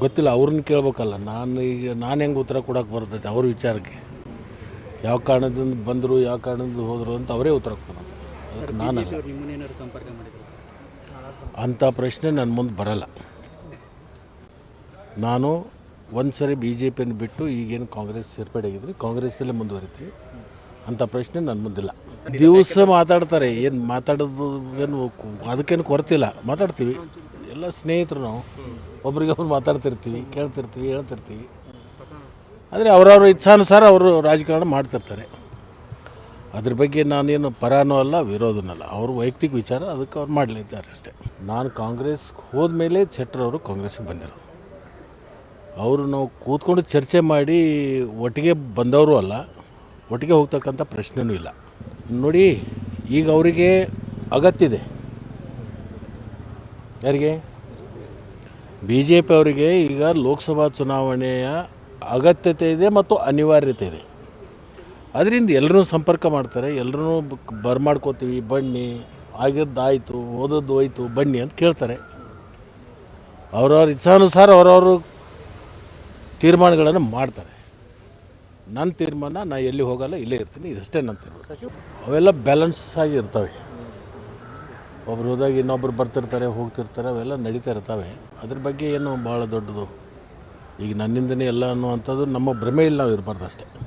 ಗೊತ್ತಿಲ್ಲ ಅವ್ರನ್ನ ಕೇಳಬೇಕಲ್ಲ. ನಾನು ಈಗ ನಾನು ಹೆಂಗೆ ಉತ್ತರ ಕೊಡೋಕೆ ಬರ್ತೈತೆ ಅವ್ರ ವಿಚಾರಕ್ಕೆ? ಯಾವ ಕಾರಣದಿಂದ ಬಂದರು ಯಾವ ಕಾರಣದಿಂದ ಹೋದರು ಅಂತ ಅವರೇ ಉತ್ತರ ಕೊಡೋದು. ಅದಕ್ಕೆ ನಾನು ಅಂಥ ಪ್ರಶ್ನೆ ನನ್ನ ಮುಂದೆ ಬರಲ್ಲ. ನಾನು ಒಂದು ಸರಿ ಬಿ ಜೆ ಪಿಯನ್ನು ಬಿಟ್ಟು ಈಗೇನು ಕಾಂಗ್ರೆಸ್ ಸೇರ್ಪಡೆ ಆಗಿದ್ರಿ ಕಾಂಗ್ರೆಸ್ಸಲ್ಲೇ ಮುಂದುವರಿತೀವಿ ಅಂಥ ಪ್ರಶ್ನೆ ನನ್ನ ಮುಂದಿಲ್ಲ. ದಿವಸ ಮಾತಾಡ್ತಾರೆ. ಏನು ಮಾತಾಡೋದು ಏನು ಅದಕ್ಕೇನು ಕೊರತಿಲ್ಲ ಮಾತಾಡ್ತೀವಿ. ಎಲ್ಲ ಸ್ನೇಹಿತರು ನಾವು. ಒಬ್ರಿಗೆ ಒಬ್ರು ಮಾತಾಡ್ತಿರ್ತೀವಿ, ಕೇಳ್ತಿರ್ತೀವಿ, ಹೇಳ್ತಿರ್ತೀವಿ. ಆದರೆ ಅವರವ್ರ ಇಚ್ಛಾನುಸಾರ ಅವರು ರಾಜಕಾರಣ ಮಾಡ್ತಿರ್ತಾರೆ. ಅದ್ರ ಬಗ್ಗೆ ನಾನೇನು ಪರಾನೂ ಅಲ್ಲ ವಿರೋಧನಲ್ಲ ಅವ್ರ ವೈಯಕ್ತಿಕ ವಿಚಾರ ಅದಕ್ಕೆ ಅವ್ರು ಮಾಡಲಿದ್ದಾರೆ ಅಷ್ಟೇ. ನಾನು ಕಾಂಗ್ರೆಸ್ ಹೋದ್ಮೇಲೆ ಅವರು ಕಾಂಗ್ರೆಸ್ಗೆ ಬಂದರು ಅವರು ನಾವು ಕೂತ್ಕೊಂಡು ಚರ್ಚೆ ಮಾಡಿ ಒಟ್ಟಿಗೆ ಬಂದವರು ಅಲ್ಲ, ಒಟ್ಟಿಗೆ ಹೋಗ್ತಕ್ಕಂಥ ಪ್ರಶ್ನೆನೂ ಇಲ್ಲ. ನೋಡಿ, ಈಗ ಅವರಿಗೆ ಅಗತ್ಯ ಇದೆ. ಯಾರಿಗೆ? ಬಿ ಜೆ ಪಿ ಅವರಿಗೆ ಈಗ ಲೋಕಸಭಾ ಚುನಾವಣೆಯ ಅಗತ್ಯತೆ ಇದೆ ಮತ್ತು ಅನಿವಾರ್ಯತೆ ಇದೆ. ಅದರಿಂದ ಎಲ್ಲರೂ ಸಂಪರ್ಕ ಮಾಡ್ತಾರೆ ಎಲ್ಲರೂ ಬರ್ಮಾಡ್ಕೋತೀವಿ ಬನ್ನಿ, ಆಗಿದ್ದಾಯಿತು ಓದೋದು ಹೋಯ್ತು, ಬನ್ನಿ ಅಂತ ಕೇಳ್ತಾರೆ. ಅವ್ರವ್ರ ಇಚ್ಛಾನುಸಾರ ಅವ್ರವರು ತೀರ್ಮಾನಗಳನ್ನು ಮಾಡ್ತಾರೆ. ನನ್ನ ತೀರ್ಮಾನ, ನಾ ಎಲ್ಲಿ ಹೋಗಲ್ಲ, ಇಲ್ಲೇ ಇರ್ತೀನಿ ಇದಷ್ಟೇ ನನ್ನ ತೀರ್ಮಾನ. ಅವೆಲ್ಲ ಬ್ಯಾಲೆನ್ಸ್ ಆಗಿ ಇರ್ತವೆ. ಒಬ್ರು ಹೋದಾಗ ಇನ್ನೊಬ್ರು ಬರ್ತಿರ್ತಾರೆ, ಹೋಗ್ತಿರ್ತಾರೆ, ಅವೆಲ್ಲ ನಡೀತಾ ಇರ್ತಾವೆ. ಅದ್ರ ಬಗ್ಗೆ ಏನು ಭಾಳ ದೊಡ್ಡದು. ಈಗ ನನ್ನಿಂದನೇ ಎಲ್ಲ ಅನ್ನುವಂಥದ್ದು ನಮ್ಮ ಭ್ರಮೆ ಇಲ್ಲ ನಾವು ಇರಬಾರ್ದು ಅಷ್ಟೇ.